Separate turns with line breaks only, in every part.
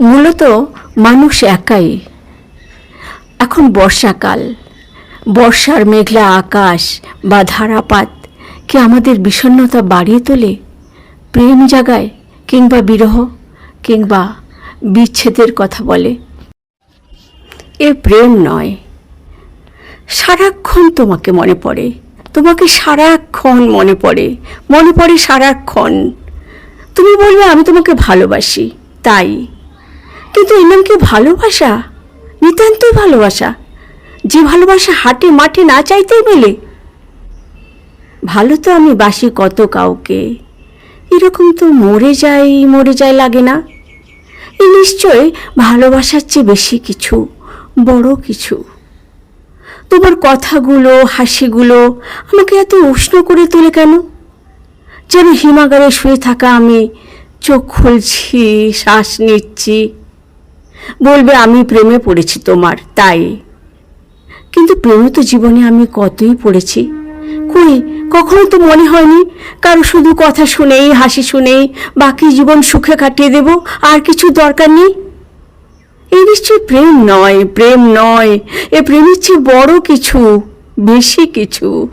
মূলত মানুষ একাই। এখন বর্ষাকাল। বর্ষার মেঘলা আকাশ বা ধারাপাত কি আমাদের বিষণ্ণতা বাড়িয়ে তোলে? প্রেম জাগায় কিংবা বিরহ কিংবা বিচ্ছেদের কথা বলে। এ প্রেম নয়। সারাক্ষণ তোমাকে মনে পড়ে। তোমাকে সারাক্ষণ মনে পড়ে। মনে পড়ে সারাক্ষণ। তুমি বলবে, আমি তোমাকে ভালোবাসি। তাই কিন্তু এর নাম কি ভালোবাসা? নিতান্তই ভালোবাসা। যে ভালোবাসা হাটে মাঠে না চাইতেই মেলে। ভালো তো আমি বাসি কত কাউকে। এরকম তো মরে যাই, মরে যায় লাগে না। এ নিশ্চয় ভালোবাসার চেয়ে বেশি কিছু, বড় কিছু। তোমার কথাগুলো, হাসিগুলো আমাকে এত উষ্ণ করে তোলে কেন? যেন হিমাগারে শুয়ে থাকা আমি চোখ খুলছি, শ্বাস নিচ্ছি। বলবে, আমি প্রেমে পড়েছি তোমার। তাই। কিন্তু প্রেমে তো জীবনে আমি কতই পড়েছি? কই কখনো তো মনে হয়নি, কারও শুধু কথা শুনেই, হাসি শুনেই, বাকি জীবন সুখে কাটিয়ে দেব, আর কিছু দরকার নেই? এই নিশ্চয়ই প্রেম নয় প্রেম নয়, এ প্রেমের চেয়ে বড় কিছু, বেশি কিছু।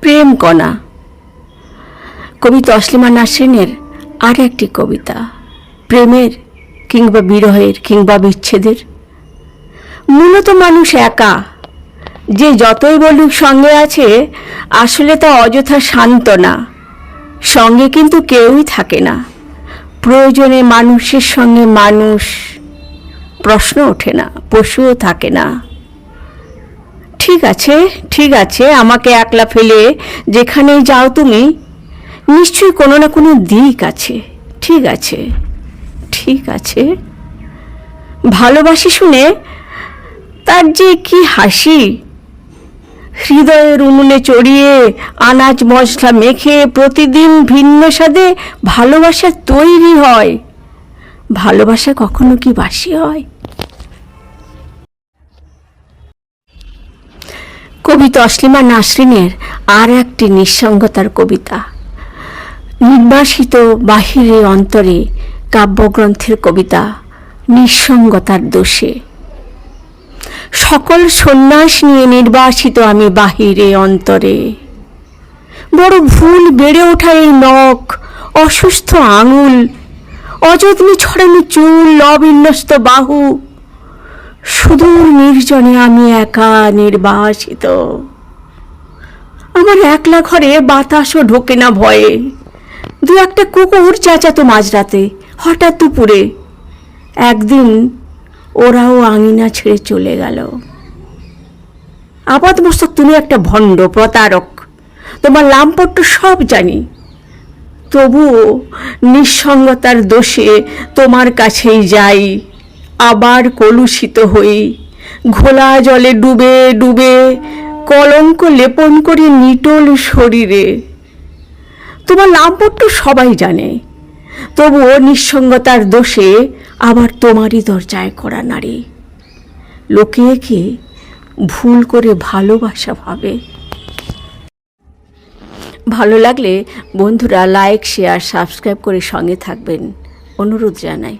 প্রেম কণা। কবি তসলিমা নাসরিনের আর একটি কবিতা। প্রেমের কিংবা বিরহের কিংবা বিচ্ছেদের। মূলত মানুষ একা। যে যতই বলুক সঙ্গে আছে, আসলে তা অযথা সান্ত্বনা সঙ্গে কিন্তু কেউই থাকে না। প্রয়োজনে মানুষের সঙ্গে মানুষ প্রশ্ন ওঠে না, পশুও থাকে না। ঠিক আছে ঠিক আছে, আমাকে একলা ফেলে যেখানেই যাও তুমি, নিশ্চয়ই কোনো না কোনো দিক আছে। ঠিক আছে। ঠিক আছে। ভালোবাসি শুনে তার যে কি হাসি। হৃদয়ের উনুনে চড়িয়ে আনাজ মশলা মেখে প্রতিদিন ভিন্ন স্বাদে ভালোবাসা তৈরি হয়। ভালোবাসা কখনো কি বাসি হয়? কবি তসলিমা নাসরিনের আর একটি নিঃসঙ্গতার কবিতা। নির্বাসিত বাহিরে অন্তরে কাব্যগ্রন্থের কবিতা নিঃসঙ্গতার দোষে। সকল সন্ন্যাস নিয়ে নির্বাসিত আমি বাহিরে অন্তরে। বড় ভুল বেড়ে ওঠা এই নখ, অসুস্থ আঙুল, অযত্নে ছড়ানো চুল, অবিন্যস্ত বাহু, সুদূর নির্জনে আমি একা নির্বাসিত। আমার একলা ঘরে বাতাসও ঢোকে না ভয়ে। দু একটা কুকুর চেঁচাতো মাঝরাতে হঠাৎ দুপুরে একদিন ওরাও আঙিনা ছেড়ে চলে গেল। আপাত মস্তক তুমি একটা ভণ্ড প্রতারক, তোমার লামপট্ট সব জানি। তবুও নিঃসঙ্গতার দোষে তোমার কাছেই যাই, আবার কলুষিত হই। ঘোলা জলে ডুবে ডুবে, কলঙ্ক লেপন করি নিটোল শরীরে। তোমার লামপট্ট সবাই জানে তবুও নিঃসঙ্গতার দোষে আবার তোমারই দরজায় করা নারী। লোকে একে ভুল করে ভালোবাসা ভাবে। ভালো লাগলে বন্ধুরা লাইক শেয়ার সাবস্ক্রাইব করে সঙ্গে থাকবেন। অনুরোধ জানাই।